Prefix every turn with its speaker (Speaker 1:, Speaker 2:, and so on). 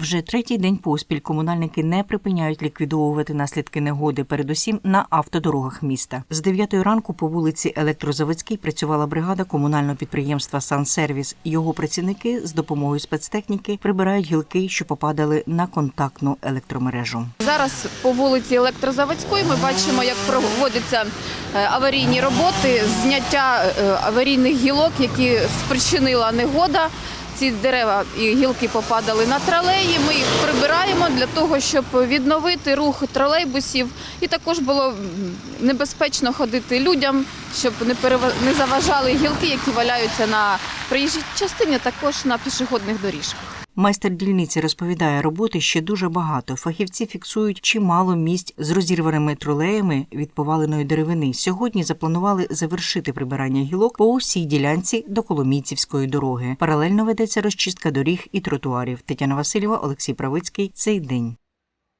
Speaker 1: Вже третій день поспіль комунальники не припиняють ліквідовувати наслідки негоди, передусім на автодорогах міста. З 9 ранку по вулиці Електрозаводській працювала бригада комунального підприємства Сансервіс. Його працівники з допомогою спецтехніки прибирають гілки, що попадали на контактну електромережу.
Speaker 2: Зараз по вулиці Електрозаводської ми бачимо, як проводяться е, аварійні роботи, зняття е, аварійних гілок, які спричинила негода. Ці дерева і гілки попадали на тролеї. Ми їх прибираємо для того, щоб відновити рух тролейбусів. І також було небезпечно ходити людям, щоб не не заважали гілки, які валяються на проїжджій частині, також на пішохідних доріжках.
Speaker 1: Майстер дільниці розповідає, роботи ще дуже багато. Фахівці фіксують чимало місць з розірваними тролеями від поваленої деревини. Сьогодні запланували завершити прибирання гілок по усій ділянці до Коломійцівської дороги. Паралельно ведеться розчистка доріг і тротуарів. Тетяна Васильєва, Олексій Правицький. Цей день.